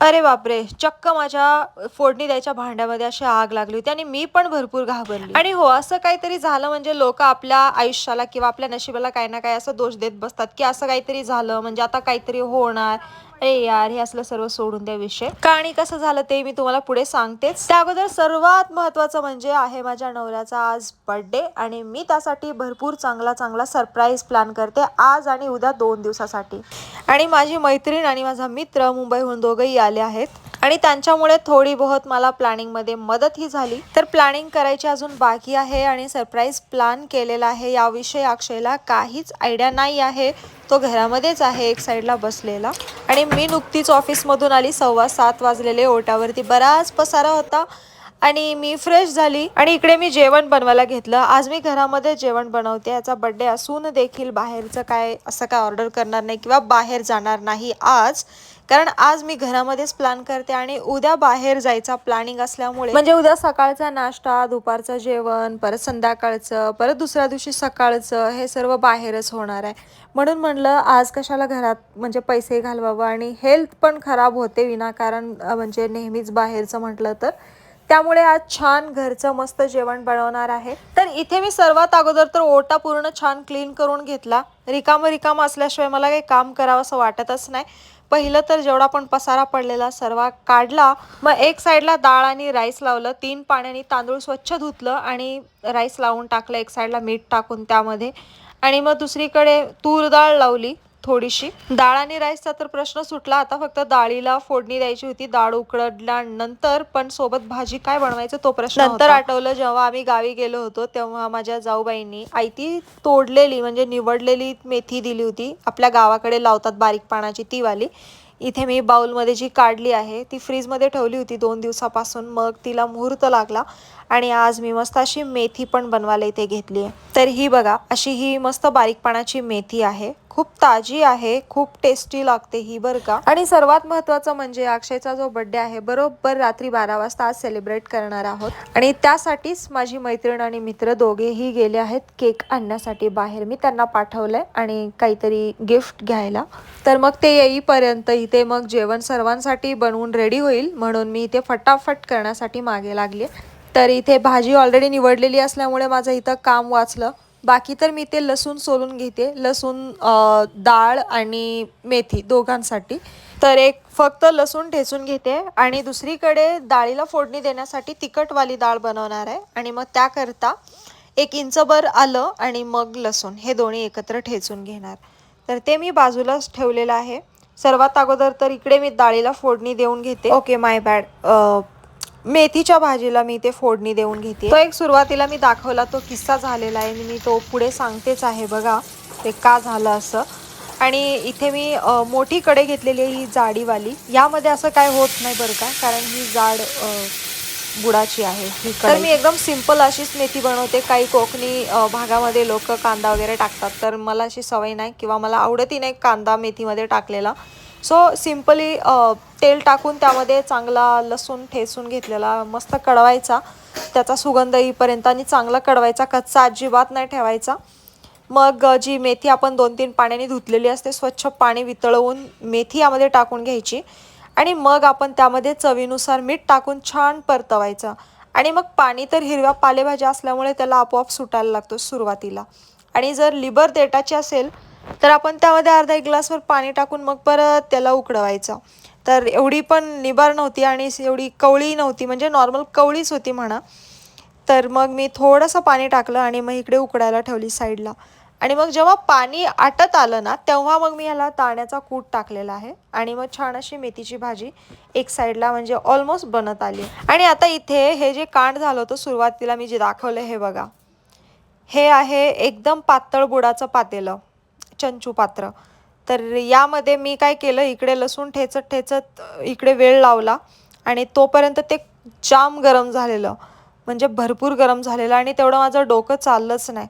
अरे बापरे चक्क माझ्या फोडणी द्यायच्या भांड्यामध्ये अशी आग लागली होती आणि मी पण भरपूर घाबरली. आणि हो असं काहीतरी झालं म्हणजे लोक आपल्या आयुष्याला किंवा आपल्या नशिबाला काही ना काही असं दोष देत बसतात की असं काहीतरी झालं म्हणजे आता काहीतरी होणार. अरे यार हे असलं सर्व सोडून द्या विषय. का आणि कसं झालं ते मी तुम्हाला पुढे सांगतेच. त्या अगोदर सर्वात महत्वाचं म्हणजे आहे माझ्या नवऱ्याचा आज बर्थडे आणि मी त्यासाठी भरपूर चांगला चांगला सरप्राईज प्लॅन करते आज आणि उद्या दोन दिवसासाठी. आणि माझी मैत्रीण आणि माझा मित्र मुंबईहून दोघंही आले आहेत. आणि त्यांच्यामुळे थोडी बहुत मला प्लॅनिंगमध्ये मदतही झाली. तर प्लॅनिंग करायची अजून बाकी आहे आणि सरप्राईज प्लॅन केलेला आहे. याविषयी अक्षयला काहीच आयडिया नाही आहे. तो घरामध्येच आहे एक साईडला बसलेला. आणि मी नुकतीच ऑफिसमधून आली सव्वा सात वाजलेले ओटावरती बराच पसारा होता. आणि मी फ्रेश झाली. आणि इकडे मी जेवण बनवायला घेतलं. आज मी घरामध्ये जेवण बनवते. याचा बड्डे असून देखील बाहेरचं काय असं काय ऑर्डर करणार नाही किंवा बाहेर जाणार नाही आज. कारण आज मी घरामध्येच प्लॅन करते आणि उद्या बाहेर जायचा प्लॅनिंग असल्यामुळे म्हणजे उद्या सकाळचा नाश्ता दुपारचं जेवण परत संध्याकाळचं परत दुसऱ्या दिवशी सकाळचं हे सर्व बाहेरच होणार आहे. म्हणून म्हणलं आज कशाला घरात म्हणजे पैसे घालवावं आणि हेल्थ पण खराब होते विनाकारण म्हणजे नेहमीच बाहेरचं म्हटलं तर. त्यामुळे आज छान घरचं मस्त जेवण बनवणार आहे. तर इथे मी सर्वात अगोदर तर ओटा पूर्ण छान क्लीन करून घेतला. रिकाम रिकाम असल्याशिवाय मला काही काम करावं असं वाटतच नाही. पहिलं तर जेवढा पण पसारा पडलेला सर्व काढला मग एक साईडला डाळ आणि राईस लावलं तीन पाण्याने तांदूळ स्वच्छ धुतलं आणि राईस लावून टाकलं एक साईडला मीठ टाकून त्यामध्ये. आणि मग दुसरीकडे तूर डाळ लावली. थोडीशी. डाळ आणि राईसचा तर प्रश्न सुटला. आता फक्त डाळीला फोडणी द्यायची होती. डाळ उकडल्यानंतर पण सोबत भाजी काय बनवायचं तो प्रश्न नंतर आठवलं. जेव्हा आम्ही गावी गेलो होतो तेव्हा माझ्या जाऊबाईंनी आयती तोडलेली म्हणजे निवडलेली मेथी दिली होती. आपल्या गावाकडे लावतात बारीक पानाची ती वाली. इथे मी बाउलमध्ये जी काढली आहे ती फ्रीजमध्ये ठेवली होती दोन दिवसापासून. मग तिला मुहूर्त लागला. आणि आज मी मस्त अशी मेथी पण बनवायला इथे घेतली आहे. तर ही बघा अशी ही मस्त बारीकपणाची मेथी आहे. खूप ताजी आहे खूप टेस्टी लागते ही बरं का. आणि सर्वात महत्वाचं म्हणजे अक्षयचा जो बर्थडे आहे बरोबर रात्री बारा वाजता आज सेलिब्रेट करणार आहोत. आणि त्यासाठीच माझी मैत्रीण आणि मित्र दोघेही गेले आहेत केक आणण्यासाठी बाहेर. मी त्यांना पाठवलंय आणि काहीतरी गिफ्ट घ्यायला. तर मग ते येईपर्यंत इथे मग जेवण सर्वांसाठी बनवून रेडी होईल. म्हणून मी इथे फटाफट करण्यासाठी मागे लागले तर इथे भाजी ऑलरेडी निवडलेली असल्यामुळे माझं इथं काम वाचलं. बाकी तर मी ते लसूण सोलून घेते. लसूण डाळ आणि मेथी दोघांसाठी. तर एक फक्त लसूण ठेचून घेते आणि दुसरीकडे डाळीला फोडणी देण्यासाठी तिखटवाली डाळ बनवणार आहे. आणि मग त्याकरता एक इंचभर आलं आणि मग लसूण. हे दोन्ही एकत्र ठेचून घेणार. तर ते मी बाजूलाच ठेवलेलं आहे. सर्वात अगोदर तर इकडे मी डाळीला फोडणी देऊन घेते. ओके माय बॅड मेथीच्या भाजीला मी ते फोडणी देऊन घेते. तो एक सुरुवातीला मी दाखवला तो किस्सा झालेला आहे. मी तो पुढे सांगतेच आहे बघा ते का झालं असं. आणि इथे मी मोठी कडे घेतलेली आहे ही जाडीवाली. यामध्ये असं काय होत नाही बरं का कारण ही जाड बुडाची आहे. ही तर मी एकदम सिंपल अशीच मेथी बनवते. काही कोकणी भागामध्ये लोक कांदा वगैरे टाकतात. तर मला अशी सवय नाही किंवा मला आवडतही नाही कांदा मेथीमध्ये टाकलेला. सो सिम्पली uh, तेल टाकून त्यामध्ये चांगला लसूण ठेसून घेतलेला मस्त कडवायचा त्याचा सुगंध येईपर्यंत आणि चांगला कडवायचा कच्चा अजिबात नाही ठेवायचा. मग जी मेथी आपण दोन तीन पाण्याने धुतलेली असते स्वच्छ पाणी वितळवून मेथी यामध्ये टाकून घ्यायची. आणि मग आपण त्यामध्ये चवीनुसार मीठ टाकून छान परतवायचं. आणि मग पाणी तर हिरव्या पालेभाज्या असल्यामुळे त्याला आपोआप सुटायला लागतो सुरुवातीला. आणि जर लिबर देटाची असेल तर आपण त्यामध्ये अर्धा एक ग्लासवर पाणी टाकून मग परत त्याला उकडवायचं. तर एवढी पण निबार नव्हती आणि एवढी कवळी नव्हती म्हणजे नॉर्मल कवळीच होती म्हणा. तर मग मी थोडंसं पाणी टाकलं आणि मग इकडे उकडायला ठेवली साईडला. आणि मग जेव्हा पाणी आटत आलं ना तेव्हा मग मी ह्याला ताण्याचा कूट टाकलेला आहे. आणि मग छान अशी मेथीची भाजी एक साईडला म्हणजे ऑलमोस्ट बनत आली. आणि आता इथे हे जे कांड झालं होतं सुरुवातीला मी जे दाखवलं हे बघा. हे आहे एकदम पातळ बुडाचं पातेलं. चंचू पात्र. तर यामध्ये मी काय केलं इकडे लसूण ठेचत ठेचत इकडे वेळ लावला आणि तोपर्यंत ते जाम गरम झालेलं. म्हणजे भरपूर गरम झालेलं आणि तेवढं माझं डोकं चाललंच नाही.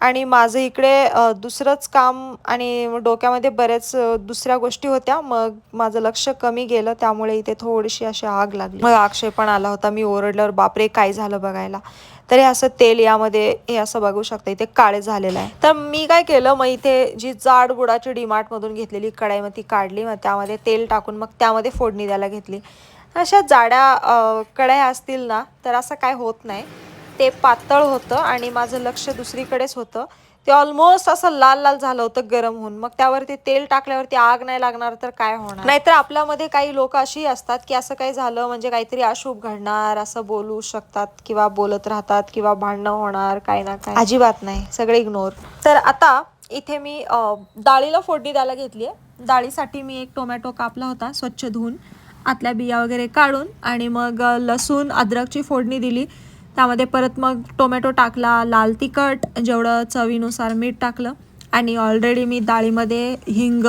आणि माझं इकडे दुसरंच काम आणि डोक्यामध्ये बऱ्याच दुसऱ्या गोष्टी होत्या. मग माझं लक्ष कमी गेलं. त्यामुळे इथे थोडीशी अशी आग लागली. मग अक्षय पण आला होता. मी ओरडल्यावर बापरे काय झालं बघायला? तर हे असं तेल यामध्ये हे असं बघू शकता. इथे काळे झालेलं आहे. तर मी काय केलं? मग इथे जी जाड बुडाची डीमार्टमधून घेतलेली कढाई मग ती काढली. मग त्यामध्ये तेल टाकून मग त्यामध्ये फोडणी द्यायला घेतली. अशा जाड्या अ, असतील ना तर असं काय होत नाही. ते पातळ होतं आणि माझं लक्ष दुसरीकडेच होतं. ते ऑलमोस्ट असं लाल लाल झालं होतं गरम होऊन. मग त्यावरती तेल टाकल्यावरती आग नाही लागणार तर काय होणार? नाहीतर आपल्यामध्ये काही लोक अशी असतात की असं काही झालं म्हणजे काहीतरी अशुभ घडणार असं बोलू शकतात किंवा बोलत राहतात किंवा भांडणं होणार काय ना काय अजिबात नाही. सगळे इग्नोर तर आता इथे मी डाळीला फोडणी द्यायला घेतली आहे. डाळीसाठी मी एक टोमॅटो कापला होता स्वच्छ धुवून. आतल्या बिया वगैरे काढून आणि मग लसूण अद्रकची फोडणी दिली. त्यामध्ये परत मग टोमॅटो टाकला लाल तिखट जेवढं चवीनुसार मीठ टाकलं आणि ऑलरेडी मी डाळीमध्ये हिंग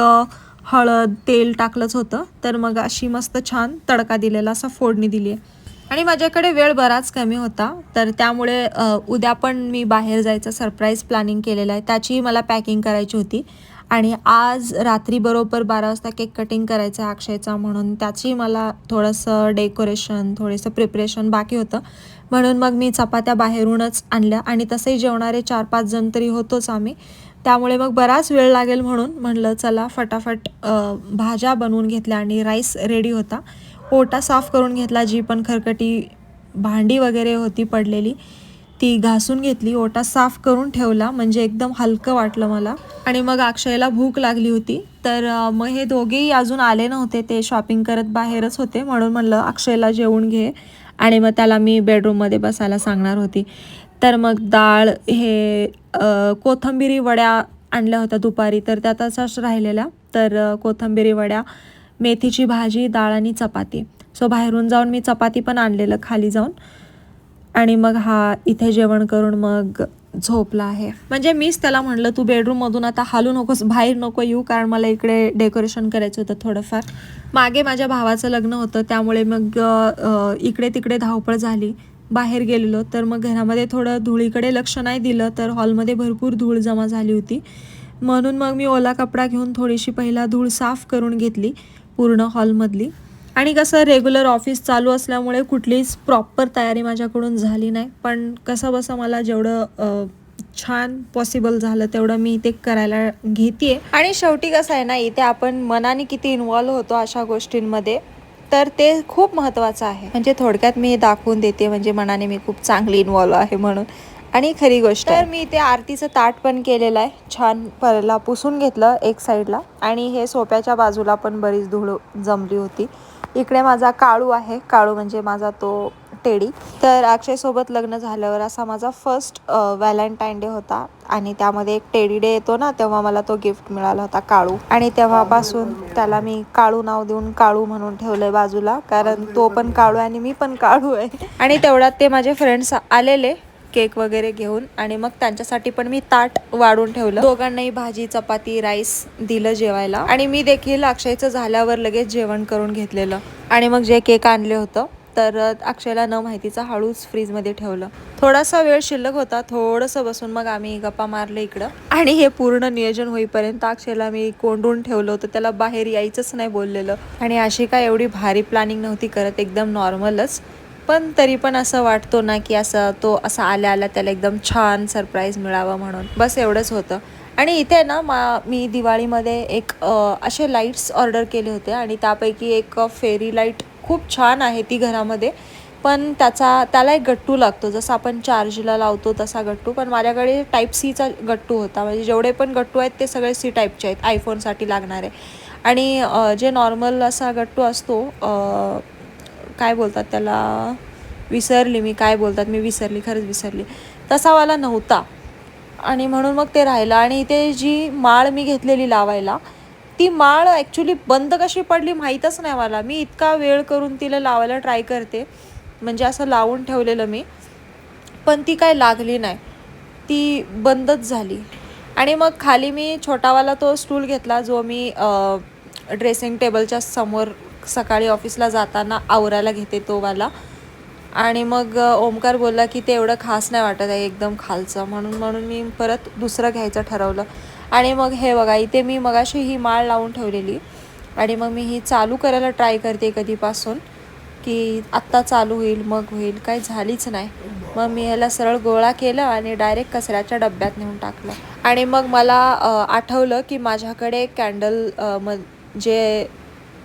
हळद तेल टाकलंच होतं. तर मग अशी मस्त छान तडका दिलेला असा फोडणी दिली आहे आणि माझ्याकडे वेळ बराच कमी होता. तर त्यामुळे उद्या पण मी बाहेर जायचं सरप्राईज प्लॅनिंग केलेलं आहे. त्याचीही मला पॅकिंग करायची होती. आणि आज रात्री बरोबर बारा वाजता केक कटिंग करायचा आहे अक्षयचा म्हणून. त्याची मला थोडंसं डेकोरेशन थोडंसं प्रिपरेशन बाकी होतं. म्हणून मग मी चपात्या बाहेरूनच आणल्या आणि तसंही जेवणारे चार पाच जण तरी होतोच आम्ही. त्यामुळे मग बराच वेळ लागेल म्हणून म्हणलं चला फटाफट भाज्या बनवून घेतल्या आणि राईस रेडी होता. ओटा साफ करून घेतला जी पण खरकटी भांडी वगैरे होती पडलेली. ती घासून घेतली ओटा साफ करून ठेवला म्हणजे एकदम हलकं वाटलं मला. आणि मग अक्षयला भूक लागली होती. तर मग हे दोघेही अजून आले नव्हते. ते शॉपिंग करत बाहेरच होते. म्हणून म्हणलं अक्षयला जेवून घे. आणि मग त्याला मी बेडरूममध्ये बसायला सांगणार होती. तर मग डाळ हे कोथंबिरी वड्या आणल्या होत्या दुपारी. तर त्या तशाच राहिलेल्या. तर कोथंबिरी वड्या मेथीची भाजी डाळ आणि चपाती. सो बाहेरून जाऊन मी चपाती पण आणलेलं खाली जाऊन. आणि मग हा इथे जेवण करून मग झोपला आहे. म्हणजे मीच त्याला म्हणलं तू बेडरूममधून आता हालू नकोस बाहेर नको येऊ कारण मला इकडे डेकोरेशन करायचं होतं थोडंफार. मागे माझ्या भावाचं लग्न होतं त्यामुळे मग इकडे तिकडे धावपळ झाली. बाहेर गेलेलो तर मग घरामध्ये थोडं धुळीकडे लक्ष नाही दिलं तर हॉलमध्ये भरपूर धूळ जमा झाली होती. म्हणून मग मी ओला कपडा घेऊन थोडीशी पहिला धूळ साफ करून घेतली पूर्ण हॉलमधली. आणि कसं रेग्युलर ऑफिस चालू असल्यामुळे कुठलीच प्रॉपर तयारी माझ्याकडून झाली नाही. पण कसं बसं मला जेवढं छान पॉसिबल झालं तेवढं मी ते करायला घेते आणि शेवटी कसं आहे ना इथे आपण मनाने किती इन्वॉल्व्ह होतो अशा गोष्टींमध्ये तर ते खूप महत्त्वाचं आहे. म्हणजे थोडक्यात मी हे दाखवून देते म्हणजे मनाने मी खूप चांगली इन्वॉल्व्ह आहे म्हणून. आणि खरी गोष्ट तर मी इथे आरतीचं ताट पण केलेलं आहे. छान परला पुसून घेतलं एक साईडला आणि हे सोप्याच्या बाजूला पण बरीच धूळ जमली होती. इकडे माझा काळू आहे. काळू म्हणजे माझा तो टेडी. तर अक्षयसोबत लग्न झाल्यावर असा माझा फर्स्ट व्हॅलेंटाईन डे होता. आणि त्यामध्ये एक टेडी डे येतो ना तेव्हा मला तो गिफ्ट मिळाला होता काळू. आणि तेव्हापासून त्याला मी काळू नाव देऊन काळू म्हणून ठेवलंय बाजूला. कारण तो पण काळू आहे आणि मी पण काळू आहे. आणि तेवढ्यात ते माझे फ्रेंड्स आलेले. केक वगैरे घेऊन आणि मग त्यांच्यासाठी पण मी ताट वाढून ठेवलं. दोघांनाही भाजी चपाती राईस दिलं जेवायला. आणि मी देखील अक्षयचं झाल्यावर लगेच जेवण करून घेतलेलं. आणि मग जे केक आणले होतं तर अक्षयला न माहितीचा हळूच फ्रीजमध्ये ठेवलं. थोडासा वेळ शिल्लक होता थोडंसं बसून मग आम्ही गप्पा मारले इकडं. आणि हे पूर्ण नियोजन होईपर्यंत अक्षयला मी कोंडून ठेवलं होतं त्याला बाहेर यायचंच नाही बोललेलं. आणि अशी काय एवढी भारी प्लॅनिंग नव्हती करत एकदम नॉर्मलच पण तरी पण असं वाटतो ना की असं तो असा आल्या आल्या त्याला एकदम छान सरप्राईज मिळावं म्हणून. बस एवढंच होतं. आणि इथे ना मा मी दिवाळीमध्ये एक असे लाईट्स ऑर्डर केले होते आणि त्यापैकी एक फेरी लाइट खूप छान आहे ती घरामध्ये. पण त्याचा त्याला एक गट्टू लागतो. जसं आपण चार्जला लावतो तसा गट्टू. पण माझ्याकडे टाईप सीचा गट्टू होता. म्हणजे जेवढे पण गट्टू आहेत ते सगळे सी टाईपचे आहेत. आयफोनसाठी लागणारे. आणि जे नॉर्मल असा गट्टू असतो काय बोलतात त्याला? विसरली मी काय बोलतात? मी विसरली खरंच विसरली. तसावाला नव्हता. आणि म्हणून मग ते राहिलं. आणि ते जी माळ मी घेतलेली लावायला ती माळ ॲक्च्युली बंद कशी पडली माहीतच नाही मला. मी इतका वेळ करून तिला लावायला ट्राय करते. म्हणजे असं लावून ठेवलेलं मी. पण ती काय लागली नाही. ती बंदच झाली. आणि मग खाली मी छोटावाला तो स्टूल घेतला जो मी ड्रेसिंग टेबलच्या समोर सकाळी ऑफिसला जाताना आवरायला घेते तो वाला. आणि मग ओमकार बोलला की ते एवढं खास नाही वाटत आहे एकदम खालचं. म्हणून म्हणून मी परत दुसरं घ्यायचं ठरवलं. आणि मग हे बघा इथे मी मगाशी ही माळ लावून ठेवलेली. आणि मग मी ही चालू करायला ट्राय करते कधीपासून की आत्ता चालू होईल मग होईल काय झालीच नाही. मग मी ह्याला सरळ गोळा केलं आणि डायरेक्ट कचऱ्याच्या डब्यात नेऊन टाकलं. आणि मग मला आठवलं की माझ्याकडे कॅन्डल म जे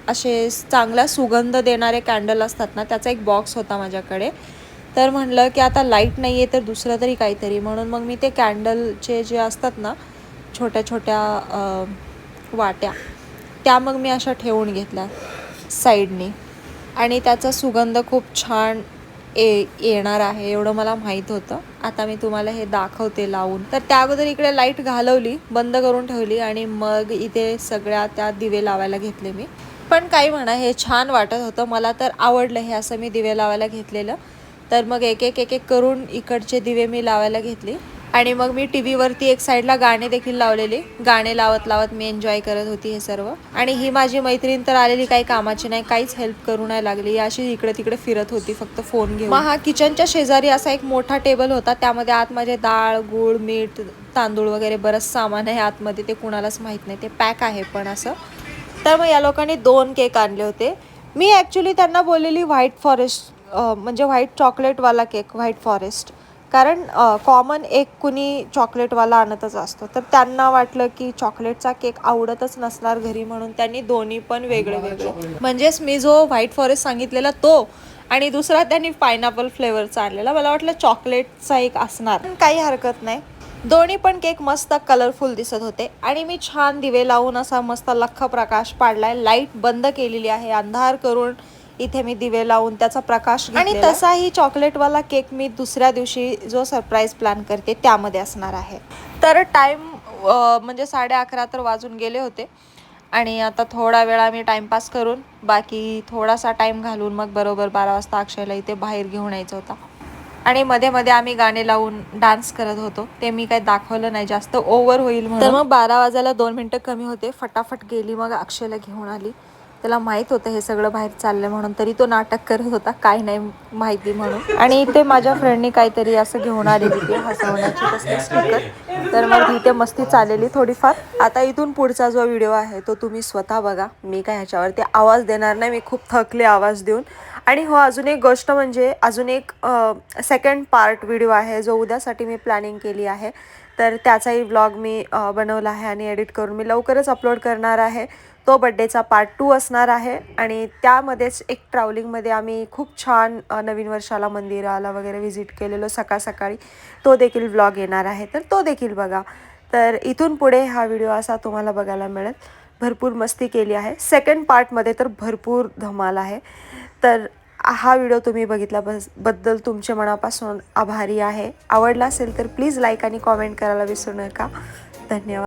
असे चांगला सुगंध देणारे कॅन्डल असतात ना त्याचा एक बॉक्स होता माझ्याकडे. तर म्हणलं की आता लाइट नाही आहे तर दुसरं तरी काहीतरी. म्हणून मग मी ते कॅन्डलचे जे असतात ना छोट्या छोट्या वाट्या त्या मग मी अशा ठेवून घेतल्या साईडनी आणि त्याचा सुगंध खूप छान ए येणार आहे एवढं मला माहीत होतं. आता मी तुम्हाला हे दाखवते लावून. तर त्या अगोदर इकडे लाइट घालवली बंद करून ठेवली आणि मग इथे सगळ्या त्या दिवे लावायला घेतले मी. पण काही म्हणा हे छान वाटत होतं. मला तर आवडलं हे असं मी दिवे लावायला घेतलेलं. तर मग एक एक एक एक करून इकडचे दिवे मी लावायला घेतले. आणि मग मी टी व्हीवरती एक साईडला गाणे देखील लावलेले. गाणे लावत लावत मी एन्जॉय करत होती हे सर्व. आणि ही माझी मैत्रीण तर आलेली काही कामाची नाही काहीच हेल्प करू नाही लागली. अशी इकडे तिकडे फिरत होती फक्त फोन घेऊन. हा किचनच्या शेजारी असा एक मोठा टेबल होता. त्यामध्ये आत माझे डाळ गूळ मीठ तांदूळ वगैरे बरंच सामान आहे. आतमध्ये ते कुणालाच माहीत नाही. ते पॅक आहे पण असं. तर मग या लोकांनी दोन केक आणले होते. मी ॲक्च्युली त्यांना बोललेली व्हाईट फॉरेस्ट म्हणजे व्हाईट चॉकलेटवाला केक व्हाईट फॉरेस्ट कारण कॉमन एक कुणी चॉकलेटवाला आणतच असतो. तर त्यांना वाटलं की चॉकलेटचा केक आवडतच नसणार घरी म्हणून त्यांनी दोन्ही पण वेगळे वेगळे. म्हणजेच मी जो व्हाईट फॉरेस्ट सांगितलेला तो आणि दुसरा त्यांनी पायनॅपल फ्लेवरचा आणलेला. मला वाटलं चॉकलेटचा एक असणार. पण काही हरकत नाही. दोन्ही पण केक मस्त कलरफुल दिसत होते. आणि मी छान दिवे लावून असा मस्त लख्ख प्रकाश पाडलाय. लाइट बंद केलेली आहे. अंधार करून इथे मी दिवे लावून त्याचा प्रकाश आणि तसाही चॉकलेटवाला केक मी दुसऱ्या दिवशी जो सरप्राईज प्लॅन करते त्यामध्ये असणार आहे. तर टाईम म्हणजे साडे अकरा तर वाजून गेले होते. आणि आता थोडा वेळा मी टाइमपास करून बाकी थोडासा टाइम घालून मग बरोबर बारा वाजता अक्षयला इथे बाहेर घेऊन यायचं होता. आणि मध्ये मध्ये आम्ही गाणे लावून डान्स करत होतो. ते मी काही दाखवलं नाही. जास्त ओव्हर होईल म्हणून. तर मग बारा वाजायला दोन मिनटं कमी होते. फटाफट गेली मग अक्षयला घेऊन आली. त्याला माहीत होतं हे सगळं बाहेर चाललंय म्हणून. तरी तो नाटक करत होता. काय नाही माहिती म्हणून. आणि इथे माझ्या फ्रेंडनी काहीतरी असं घेऊन आलेली ती हसवण्याची कसली स्टिकर तर मग इथे मस्ती चाललेली थोडीफार. आता इथून पुढचा जो व्हिडिओ आहे तो तुम्ही स्वतः बघा. मी काय ह्याच्यावरती आवाज देणार नाही. मी खूप थकले आवाज देऊन. आणि हो अजून एक गोष्ट म्हणजे अजून एक सेकंड पार्ट व्हिडिओ आहे जो उद्यासाठी मी प्लॅनिंग केली आहे. तर त्याचाही व्लॉग मी बनवला आहे आणि एडिट करून मी लवकरच अपलोड करणार आहे. तो बड्डेचा पार्ट टू असणार आहे आणि त्यामध्येच एक ट्रॅव्हलिंगमध्ये आम्ही खूप छान नवीन वर्षाला मंदिराला वगैरे व्हिजिट केलेलो सकाळ सकाळी. तो देखील व्लॉग येणार आहे. तर तो देखील बघा. तर इथून पुढे हा व्हिडिओ असा तुम्हाला बघायला मिळेल. भरपूर मस्ती केली आहे. सेकंड पार्टमध्ये तर भरपूर धमाल आहे. तर हा व्हिडिओ तुम्ही बघितला बसबद्दल तुमचे मनापासून आभारी आहे. आवडला असेल तर प्लीज लाईक आणि कॉमेंट करायला विसरू नका. धन्यवाद.